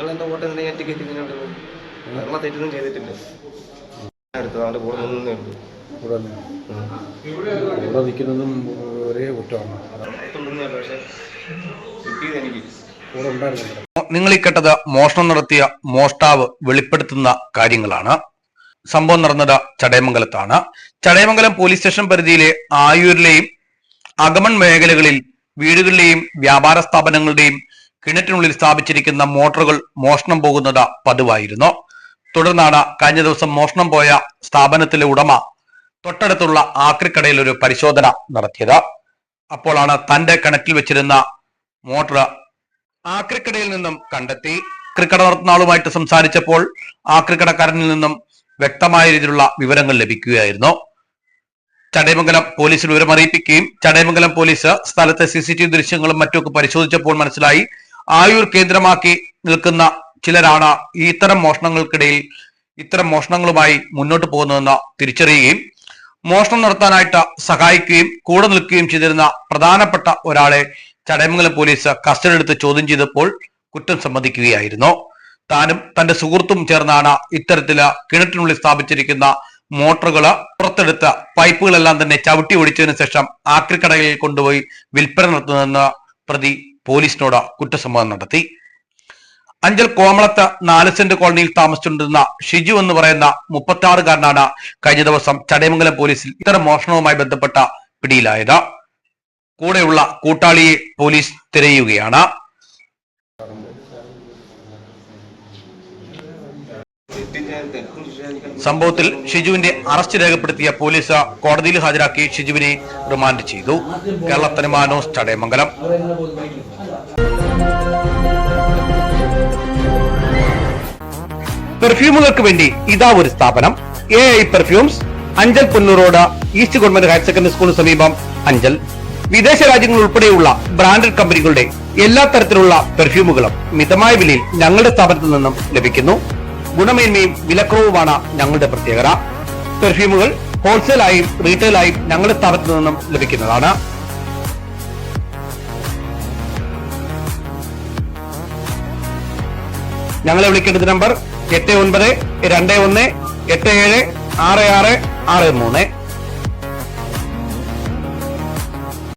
നിങ്ങൾ എന്റെ വോട്ട് എന്തിനാ ഞാൻ ടിക്കറ്റ് ഇങ്ങനെ വിടുന്നത് ഞങ്ങളെ തെറ്റൊന്നും ചെയ്തിട്ടില്ല. കൂടെ നിന്നേ ഉള്ളൂ. തന്നെ. നിൽക്കുന്നതും ഒരേ കുറ്റമാണ്. പക്ഷെ കിട്ടിയത് എനിക്ക്. കൂടെ നിങ്ങൾ ഈ കേട്ടത് മോഷണം നടത്തിയ മോഷ്ടാവ് വെളിപ്പെടുത്തുന്ന കാര്യങ്ങളാണ്. സംഭവം നടന്നത് ചടയമംഗലത്താണ്. ചടയമംഗലം പോലീസ് സ്റ്റേഷൻ പരിധിയിലെ ആയൂരിലെയും അഗമൺ മേഖലകളിൽ വീടുകളിലെയും വ്യാപാര സ്ഥാപനങ്ങളുടെയും കിണറ്റിനുള്ളിൽ സ്ഥാപിച്ചിരിക്കുന്ന മോട്ടോറുകൾ മോഷണം പോകുന്നത് പതിവായിരുന്നു. തുടർന്നാണ് കഴിഞ്ഞ ദിവസം മോഷണം പോയ സ്ഥാപനത്തിലെ ഉടമ തൊട്ടടുത്തുള്ള ആക്രിക്കടയിൽ ഒരു പരിശോധന നടത്തിയത്. അപ്പോഴാണ് തന്റെ കിണറ്റിൽ വെച്ചിരുന്ന മോട്ടോർ ആക്രിക്കടയിൽ നിന്നും കണ്ടെത്തി. ക്രിക്കട നടത്തുന്ന ആളുമായിട്ട് സംസാരിച്ചപ്പോൾ ആക്രിക്കടക്കാരനിൽ നിന്നും വ്യക്തമായ രീതിയിലുള്ള വിവരങ്ങൾ ലഭിക്കുകയായിരുന്നു. ചടയമംഗലം പോലീസിൽ വിവരം അറിയിപ്പിക്കുകയും ചടയമംഗലം പോലീസ് സ്ഥലത്തെ സി സി ടി വി ദൃശ്യങ്ങളും മറ്റുമൊക്കെ പരിശോധിച്ചപ്പോൾ മനസ്സിലായി ആയൂർ കേന്ദ്രമാക്കി നിൽക്കുന്ന ചിലരാണ് ഈ ഇത്തരം മോഷണങ്ങൾക്കിടയിൽ ഇത്തരം മോഷണങ്ങളുമായി മുന്നോട്ട് പോകുന്നതെന്ന് തിരിച്ചറിയുകയും മോഷണം നടത്താനായിട്ട് സഹായിക്കുകയും കൂടെ നിൽക്കുകയും ചെയ്തിരുന്ന പ്രധാനപ്പെട്ട ഒരാളെ ചടയമംഗലം പോലീസ് കസ്റ്റഡി എടുത്ത് ചോദ്യം ചെയ്തപ്പോൾ കുറ്റം സമ്മതിക്കുകയായിരുന്നു. താനും തന്റെ സുഹൃത്തും ചേർന്നാണ് ഇത്തരത്തിൽ കിണറ്റിനുള്ളിൽ സ്ഥാപിച്ചിരിക്കുന്ന മോട്ടറുകൾ പുറത്തെടുത്ത പൈപ്പുകളെല്ലാം തന്നെ ചവിട്ടി ഒടിച്ചതിനു ശേഷം ആക്രിക്കടയിൽ കൊണ്ടുപോയി വിൽപ്പന നടത്തുന്നതെന്ന് പ്രതി പോലീസിനോട് കുറ്റസമ്മതം നടത്തി. അഞ്ചൽ കോമളത്ത് നാല് സെന്റ് കോളനിയിൽ താമസിച്ചുകൊണ്ടിരുന്ന ഷിജു എന്ന് പറയുന്ന മുപ്പത്തി ആറുകാരനാണ് കഴിഞ്ഞ ദിവസം ചടയമംഗലം പോലീസിൽ ഇത്തരം മോഷണവുമായി ബന്ധപ്പെട്ട പിടിയിലായത്. കൂടെയുള്ള കൂട്ടാളിയെ പോലീസ് തിരയുകയാണ്. സംഭവത്തിൽ ഷിജുവിന്റെ അറസ്റ്റ് രേഖപ്പെടുത്തിയ പോലീസ് കോടതിയിൽ ഹാജരാക്കി ഷിജുവിനെ റിമാൻഡ് ചെയ്തു. കേരള തനിമാനോസ് ചടയമംഗലം. പെർഫ്യൂമുകൾക്ക് വേണ്ടി ഇതാ ഒരു സ്ഥാപനം. A I perfumes Anchal Punnurod east government higher secondary സ്കൂളിന് സമീപം അഞ്ചൽ. വിദേശ രാജ്യങ്ങൾ ഉൾപ്പെടെയുള്ള ബ്രാൻഡഡ് കമ്പനികളുടെ എല്ലാ തരത്തിലുള്ള പെർഫ്യൂമുകളും മിതമായ വിലയിൽ ഞങ്ങളുടെ സ്ഥാപനത്തിൽ നിന്നും ലഭിക്കുന്നു. ഗുണമേന്മയും വിലക്കുറവുമാണ് ഞങ്ങളുടെ പ്രത്യേകത. പെർഫ്യൂമുകൾ ഹോൾസെയിലായും റീറ്റെയിലായും ഞങ്ങളുടെ സ്ഥാപനത്തിൽ നിന്നും ലഭിക്കുന്നതാണ്. ഞങ്ങളെ വിളിക്കേണ്ടത് നമ്പർ എട്ട് ഒൻപത് രണ്ട് ഒന്ന് എട്ട് ഏഴ് ആറ് ആറ് ആറ് മൂന്ന്.